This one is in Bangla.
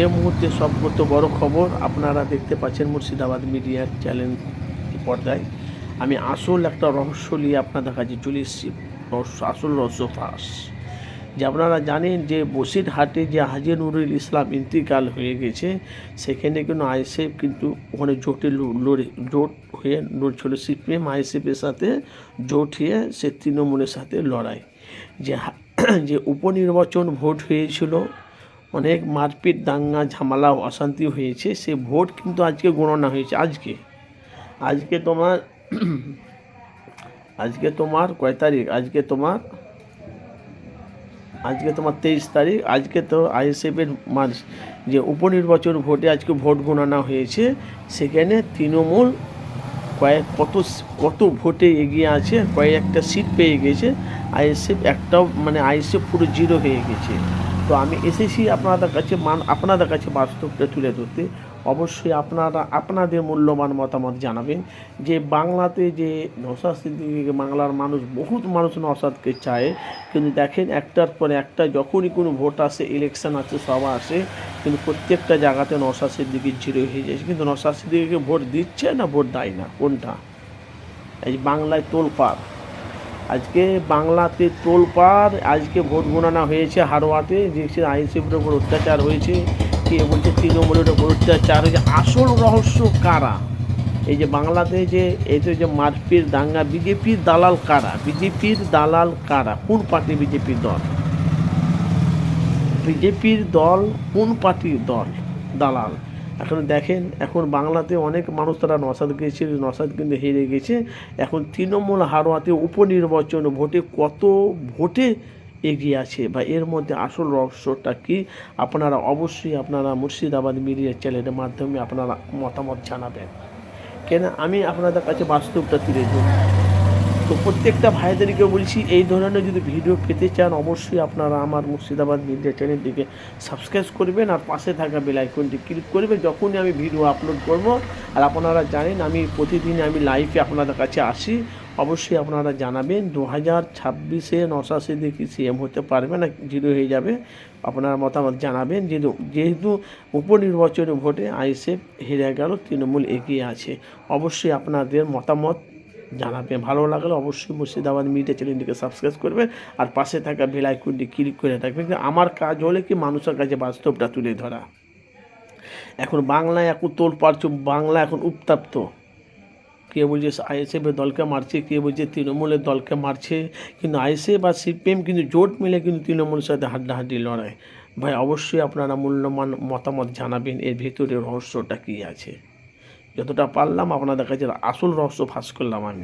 এ মুহূর্তে সবগত বড় খবর আপনারা দেখতে পাচ্ছেন মুর্শিদাবাদ মিডিয়ার চ্যানেল পর্দায়। আমি আসল একটা রহস্য নিয়ে আপনাদের কাছে চলে এসেছি, রহস্য, আসল রহস্য ফাঁস। যে আপনারা জানেন যে বসিরহাটে যে হাজি নুরুল ইসলাম ইন্তিকাল হয়ে গেছে, সেখানে কিন্তু আইএসএফ কিন্তু ওখানে জোটে লড়ে জোট হয়ে লড়ছিল সিপিএম, আইএসএফের সাথে জোট হয়ে সে তৃণমূলের সাথে লড়াই। যে যে উপনির্বাচন ভোট হয়েছিল অনেক মারপিট, দাঙ্গা, ঝামেলা, অশান্তি হয়েছে। সে ভোট কিন্তু আজকে গণনা হয়েছে, আজকে। আজকে তোমার আজকে তোমার কয় তারিখ? আজকে তোমার আজকে তোমার তেইশ তারিখ। আজকে তো আইএসএফের মার্চ, যে উপনির্বাচন ভোটে আজকে ভোট গণনা হয়েছে, সেখানে তৃণমূল কয়েক, কত কত ভোটে এগিয়ে আছে, কয়েকটা সিট পেয়ে গেছে। আইএসএফ একটাও মানে আইএসএফ পুরো জিরো হয়ে গেছে। তো আমি এসেছি আপনাদের কাছে মান, আপনাদের কাছে বাস্তবটা তুলে ধরতে। অবশ্যই আপনারা, আপনাদের মূল্যবান মতামত জানাবেন যে বাংলাতে যে নসাদ সিদ্দিকীকে বাংলার মানুষ, বহুত মানুষ নসাদকে চায়। কিন্তু দেখেন একটার পরে একটা যখনই কোনো ভোট আসে ইলেকশন আছে সভা আসে, কিন্তু প্রত্যেকটা জায়গাতে নসাদ সিদ্দিকি জিরো হয়ে যাচ্ছে। কিন্তু নসাদ সিদ্দিকিকে ভোট দিচ্ছে না, ভোট দেয় না। কোনটা? এই বাংলায় তোলপাড়। আজকে বাংলাতে তোলপাড়, আজকে ভোট গণনা হয়েছে হারোয়াতে, যে আইনসিপির উপর অত্যাচার হয়েছে, কে বলছে তৃণমূলের উপর অত্যাচার হয়েছে, আসল রহস্য কারা? এই যে বাংলাতে যে, এই তো যে মারপিট দাঙ্গা, বিজেপির দালাল কারা? বিজেপির দালাল কারা? কোন পার্টি বিজেপির দল? বিজেপির দল কোন পার্টির দল? দালাল। এখন দেখেন, এখন বাংলাতে অনেক মানুষ তারা নসাদ গেছে, নসাদ কিন্তু হেরে গেছে। এখন তৃণমূল হারোয়াতে উপনির্বাচন ভোটে কত ভোটে এগিয়ে আছে বা এর মধ্যে আসল রহস্যটা কি? আপনারা অবশ্যই আপনারা মুর্শিদাবাদ মিডিয়া চ্যানেলের মাধ্যমে আপনারা মতামত জানাবেন। কেন? আমি আপনাদের কাছে বাস্তবটা তুলে ধরি তো প্রত্যেকটা ভাইদেরকে বলছি, এই ধরনের যদি ভিডিও পেতে চান, অবশ্যই আপনারা আমার মুর্শিদাবাদ মিডিয়া চ্যানেলটিকে সাবস্ক্রাইব করবেন আর পাশে থাকা বেল আইকনটি ক্লিক করবেন। যখনই আমি ভিডিও আপলোড করব, আর আপনারা জানেন আমি প্রতিদিন আমি লাইভে আপনাদের কাছে আসি, অবশ্যই আপনারা জানাবেন। দু হাজার ছাব্বিশে নশাশি দেখি সিএম হতে পারবে না জিরো হয়ে যাবে। আপনারা মতামত জানাবেন, যেহেতু যেহেতু উপনির্বাচনী ভোটে আইসেফ হেরে গেল, তৃণমূল এগিয়ে আছে। অবশ্যই আপনাদের মতামত জানাবেন ভালো লাগলে অবশ্যই মুর্শিদাবাদ মিডিয়া চ্যানেলটিকে সাবস্ক্রাইব করবেন আর পাশে থাকা বেল আইকনটি ক্লিক করে রাখবেন। আমার কাজ হলে কি মানুষের কাছে বাস্তবটা তুলে ধরা? এখন বাংলায় এখন তোল পারছ বাংলা এখন উত্তাপ্ত। কে বলছে আইএসএফের দলকে মারছে কে বলছে তৃণমূলের দলকে মারছে, কিন্তু আইএসএফ আর সিপিএম কিন্তু জোট মিলে কিন্তু তৃণমূলের সাথে হাড্ডাহাড্ডি লড়াই। ভাই, অবশ্যই আপনারা মূল্যমান মতামত জানাবেন, এর ভেতরে রহস্যটা কী আছে? যতটা পারলাম আপনাদের কাছে আসল রহস্য ফাঁস করলাম আমি।